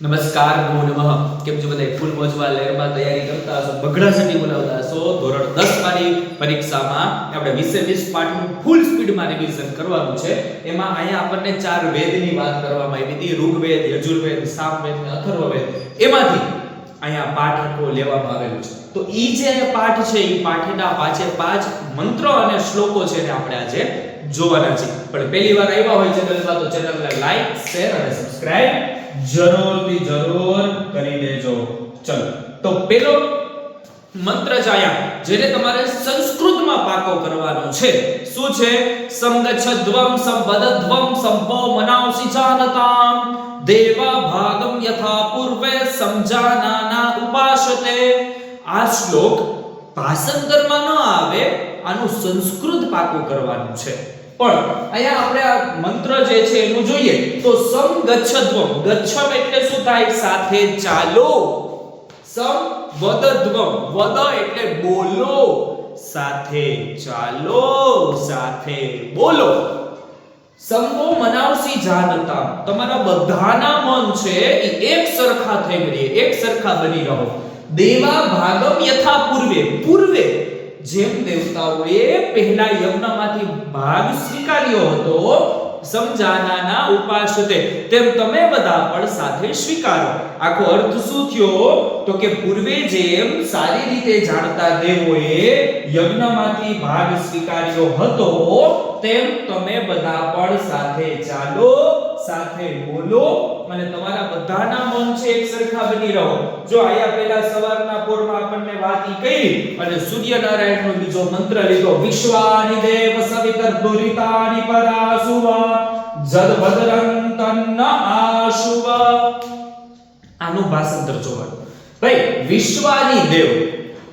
નમસ્કાર નમો નમઃ. કેમ છો બધા? ફૂલ પહોંચવા લેરમાં તૈયારી કરતા હશો, બગડાસટી બોલાવતા હશો. ધોરણ 10 માની પરીક્ષામાં આપણે 20 20 પાઠનું ફૂલ સ્પીડમાં રિવિઝન કરવાનું છે. એમાં અહીંયા આપણને ચાર વેદની વાત કરવામાં આવી હતી. ઋગ્વેદ, યજુર્વેદ, સામવેદ અને અથર્વવેદ. એમાંથી અહીંયા પાઠ લેવામાં આવેલું છે. તો ઈ જે પાઠ છે, ઈ પાઠના પાંચે પાંચ મંત્રો અને શ્લોકો છે ને આપણે આજે જોવાના છે. પણ પહેલી વાર આવ્યા હોય ચેનલમાં તો ચેનલને લાઈક શેર અને સબસ્ક્રાઇબ જરૂરથી જરૂર કરી દેજો. ચલો. તો પેલો મંત્ર જાયા જેને તમારે સંસ્કૃતમાં પાકો કરવાનો છે. શું છે? સમગચ્છદ્વમ સંવદધ્વમ સંપો મનાવસી જાનતામ. દેવા ભાગમ યથા પૂર્વે સમજાનાના ઉપાસતે. આ શ્લોક ભાષાંતરમાં ન આવે, આનું સંસ્કૃત પાકું કરવાનું છે. પણ અહીંયા આપણે આ મંત્ર જે છે એનું જોઈએ તો સમ ગચ્છદ્વમ. ગચ્છમ એટલે શું થાય? સાથે ચાલો. સમ વદધ્વમ વદ એટલે બોલો. સાથે ચાલો. સાથે બોલો. સંગો મનાવસી જાનતા તમારા બધાના મન છે એ એક સરખા થઈ રહે એક સરખા બની રહો. દેવા ભાગમ યથા પૂર્વે. પૂર્વે. જેમ દેવતાઓએ પહેલા યજ્ઞમાંથી ભાગ સ્વીકાર્યો હતો, સમજાનાના ઉપાસતે તેમ તમે બધા પણ સાથે સ્વીકારો. આખો અર્થ શું થયો? તો કે પૂર્વે જેમ સારી રીતે જાણતા દેવોએ યજ્ઞમાંથી ભાગ સ્વીકાર્યો હતો, તેમ તમે બધા પણ સાથે ચાલો, સાથે બોલો અને તમારા બધાના મન છે એક સરખા બની રહો. જો આયા પહેલા સવારના પોરમાં આપણને વાત ઈ કહી અને સૂર્યનારાયણનો બીજો મંત્ર લીધો, વિશ્વાની દેવ સવિતર દુરિતાનિ પરાસુવા જદ ભદ્રં આશુવા. આનું ભાષાંતર જોવાનું. ભાઈ, વિશ્વાની દેવ.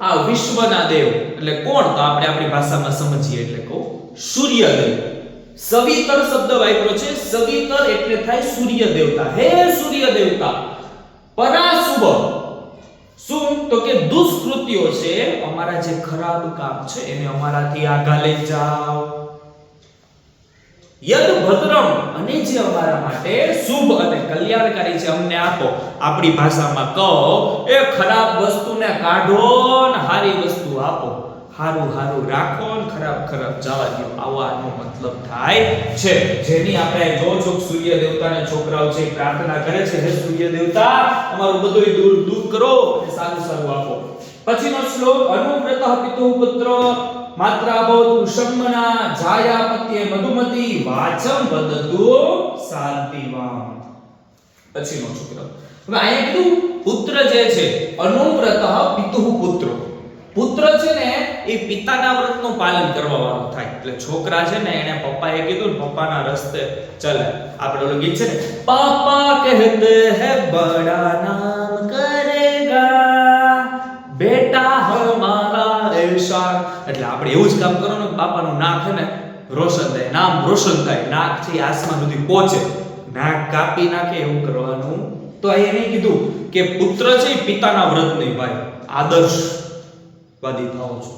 આ વિશ્વના દેવ, એટલે કોણ? તો આપણે આપણી ભાષામાં સમજીએ એટલે કહું, સૂર્યદેવ. સવિતર શબ્દ વાપર્યો છે. સવિતર એટલે થાય સૂર્ય દેવતા. હે સૂર્ય દેવતા, પરાશુભ. શું? તો કે દુષ્કૃત્યો છે. અમારા જે ખરાબ કામ છે, એને અમારાથી આગા લઈ જાઓ. યદ ભદ્રમ, અને જે અમારા માટે શુભ અને કલ્યાણકારી છે, અમને આપો. આપણી ભાષામાં કહો, એ ખરાબ વસ્તુને કાઢો ને સારી વસ્તુ આપો. હારું હારું રાખો ને ખરાબ ખરાબ જવા દો આવો આનો મતલબ થાય છે. જેની આપણે જો જો સૂર્ય દેવતાને છોકરાઓ છે પ્રાર્થના કરે છે, હે સૂર્ય દેવતા અમારું બધું દૂર દૂર કરો અને સારું સારું આપો. પછીનો શ્લોક, અનુવ્રત પિતુ પુત્ર માત્રા ભવતુ શમ્મના જાયાપત્ય મધુમતી વાચમ વદતુ શાંતિવામ. પછીનો છોકરો. હવે અહીંયા કીધું, પુત્ર જે છે, અનુવ્રત પિતુ પુત્ર. પુત્ર છે ને એ પિતાના વ્રતનું પાલન કરવા વાળો થાય. એટલે છોકરા છે ને એને પપ્પાએ કીધું ને, પપ્પાના રસ્તે ચાલે. આપણે ઓલું ગીત છે ને પાપા કહેતે હે બડા નામ કરેગા, બેટા હમારા એશા. એટલે આપણે એવું જ કામ કરો ને બાપાનું નાક છે ને રોશન થાય, નામ રોશન થાય, નાકથી આસમાન સુધી પહોંચે. નાક કાપી નાખે એવું કરવાનું. તો અહીંયા એને કીધું કે પુત્ર છે પિતાના વ્રત નહીં ભાઈ, આદર્શ. થાઓ છો.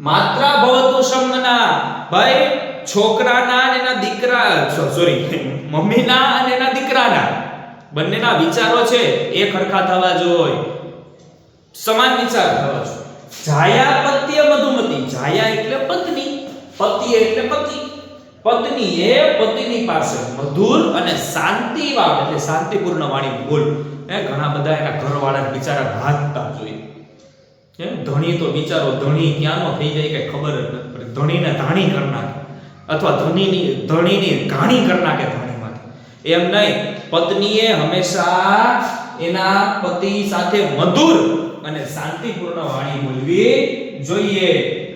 માત્ર ભવતુ શમ્મના ભાઈ, છોકરાના અને એના દીકરા સોરી મમ્મીના અને એના દીકરાના. બંનેના વિચારો છે, એ ખરખા થવા જોઈએ સમાન વિચાર થવા જોઈએ જાયા પત્ય મધુમતી, જાયા એટલે પત્ની, પતિ એટલે પતિ. પત્નીએ પતિની પાસે મધુર અને શાંતિ વાળ એટલે શાંતિપૂર્ણ વાણી બોલ. એ ઘણા બધા એના ઘરવાળા બિચારા ભાગતા જોઈએ હે ધણી તો બિચારો ધણી ક્યાંનો થઈ જાય કે ખબર જ નથી પડતી ધણીને ધાણી કરી નાખે. અથવા ધણીની ધણીની ઘાણી કરી નાખે ધણીમાંથી. એમ નહીં, પત્નીએ હંમેશા એના પતિ સાથે મધુર અને શાંતિપૂર્ણ વાણી બોલવી જોઈએ.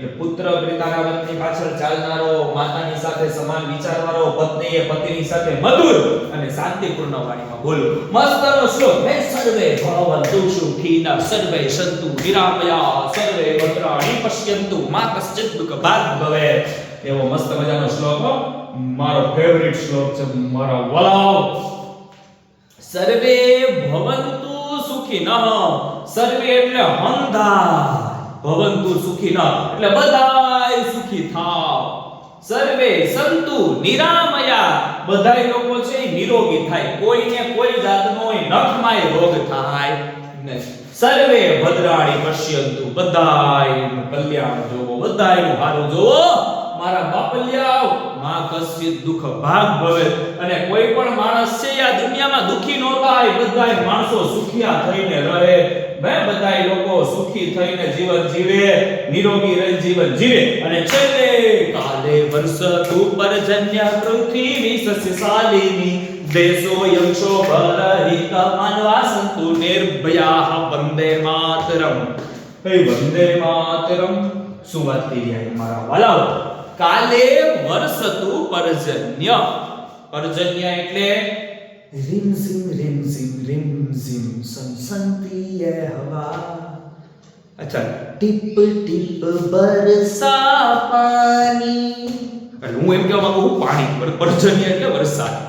એટલે પુત્ર પિતાના વતની પાછળ ચાલનારો, માતાની સાથે સમાન વિચારવાળો, પત્નીએ પતિની સાથે મધુર અને શાંતિપૂર્ણ વાણીમાં બોલો મસ્તનો શ્લોક, હે સર્વે ભવંતુ સુખીના, સર્વે સંતુ નિરામયા સર્વે ભદ્રાણી પશ્યંતુ મા કશ્ચિત દુઃખ ભાગ ભવે એવો મસ્ત મજાનો શ્લોક. મારો ફેવરિટ શ્લોક છે, મારા વલાવ સર્વે ભવંતુ સુખીનઃ, સર્વે એટલે હંધા ભવંતુ સુખીનઃ એટલે બધાય સુખી થાવ. સર્વે સંતુ નિરામયા. બધાય લોકો છે નિરોગી થાય. કોઈને કોઈ જાતનો તમાય રોગ થાય નહીં. સર્વે ભદ્રાણી પશ્યંતુ. બધાયનું કલ્યાણ જોવો, બધાયનું હારું જોવો. મારા બાપલિયાઓ માં કશ્ચિત દુઃખ ભાગ ભવે. અને કોઈ પણ માણસ છે, આ દુનિયામાં દુખી નો થાય, બધાય માણસો સુખિયા થઈને રહે. બે બધાય લોકો સુખી થઈને જીવન જીવે, નિરોગી રહી જીવન જીવે. અને છેલ્લે કાલે વર્ષ ઉપર જન્ય પૃથ્વી સસ્ય શાલિની દેશો યક્ષો ભરહિત માનવા સંતુ નિર્ભયા વંદે માતરમ. હે વંદે માતરમ, શું વાત કરી રહ્યા મારા વાલાઓ? કાલે વર્ષતુ પર્જન્ય. પર્જન્ય એટલે? રીમ ઝીમ રીમ ઝીમ રીમ ઝીમ સનસનતી એ હવા. અચ્છા. ટીપ ટીપ બરસા પાણી. એટલે હું એમ કહેવા માંગુ છું પાણી. પર- પર્જન્ય એટલે વરસાદ.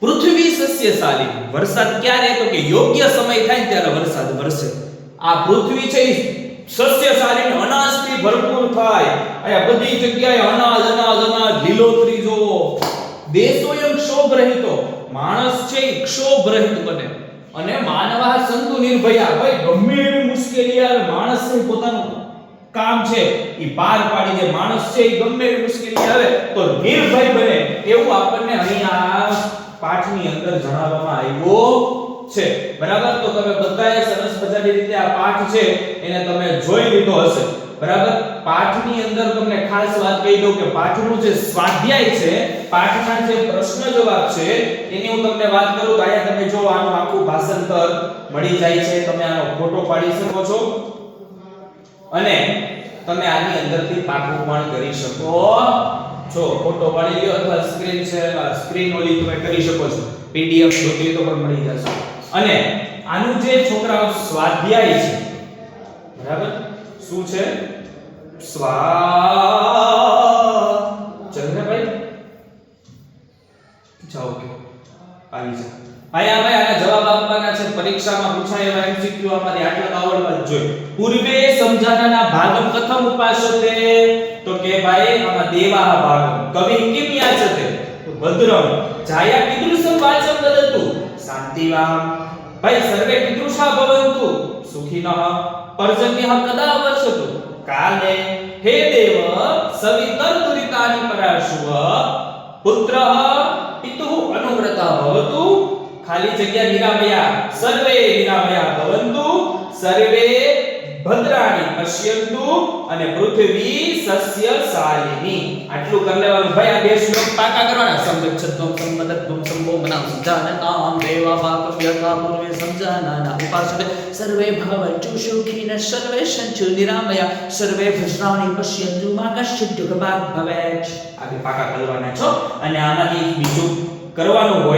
પૃથ્વી સસ્યશાલી. વરસાદ ક્યારે? તો કે યોગ્ય સમય થાય ત્યારે વરસાદ વરસે. આ પૃથ્વી છે સસ્યશાલી અનાજથી ભરપૂર થાય. અહીંયા બધી જગ્યાએ અનાજ અનાજ અનાજ, લીલોતરી જોવો દેશો એમ ક્ષોભ રહિતો માણસ છે એ ક્ષોભ રહિત બને. અને માનવા સંતુ નિર્ભયા, ભાઈ, ગમે એવી મુશ્કેલી આવે માણસ છે પોતાનું કામ છે એ પાર પાડી દે. માણસ છે એ ગમે એવી મુશ્કેલી આવે તો નિર્ભય બને. એવું આપણને અહીંયા પાઠની અંદર જણાવવામાં આવ્યું. છે. બરાબર? તો તમે બધાએ સરસ મજાની રીતે આ પાઠ છે, એને તમે જોઈ લીધો હશે. બરાબર? પાઠની અંદર તમને ખાસ વાત કહી દઉં કે પાઠનું જે સ્વાધ્યાય છે, પાઠના જે પ્રશ્ન જવાબ છે, એની હું તમને વાત કરું તો અહીંયા તમે જો આનું આખું ભાષાંતર મળી જાય છે. તમે આનો ફોટો પાડી શકો છો. અને તમે આની અંદરથી પાઠ પણ કરી શકો. છો ફોટો પાડી લ્યો અથવા સ્ક્રીન છે સ્ક્રીન ઓલી તમે કરી શકો છો. પીડીએફ જોતી તો પણ મળી જશે. અને આનું જે છોકરાઓ સ્વાધ્યાય છે, બરાબર? શું છે? સ્વા ચંદ્રભાઈ? જાઓ કે આવી જાઓ. અહીંયા ભાઈ આના જવાબ આપવાના છે, પરીક્ષામાં પૂછાય એવા એમસીક્યુ આમાંથી આટલા આવડવા જ જોઈએ પૂર્વે સમજાનાના ભાગમ કથમ ઉપાસતે. તો કે ભાઈ, આમાં દેવાહ ભાગમ. કવિ કિમ યાચતે તો? ભદ્રમ. જાયા કીદૃશમ વાચમ દદતુ. શાંતિવામ ભાઈ, સર્વે પિતૃષા ભવંતુ. સુખિનઃ પરજન્યઃ કદા વર્ષતુ? કાલે. હે દેવ, સવિતર દુરિતાની પરાશુવ પુત્રઃ, પિતુઃ અનુવ્રતઃ ભવતુ. ખાલી જગ્યા નિરામયા. સર્વે નિરામયા ભવંતુ. સર્વે ભદ્રાણી પશ્યંતુ અને પૃથ્વી સસ્ય શાલિની આટલું કરી લેવાનું ભાઈ, આ બે શ્લોક પાકા કરવાના. સંગચ્છત્વમ સંમદત્વમ સંભો મનામ સંજાનતામ દેવા પાકમ યથા પૂર્વે સંજાનાના. ઉપાસતે, સર્વે ભવંતુ સુખિન, સર્વે સંચુ નિરામયા. સર્વે ભદ્રાણી પશ્યંતુ મા કશ્ચિત દુઃખ ભાગ ભવેચ આ પાકા કરવાના છો. અને આમાંથી બીજું કરવાનું હોય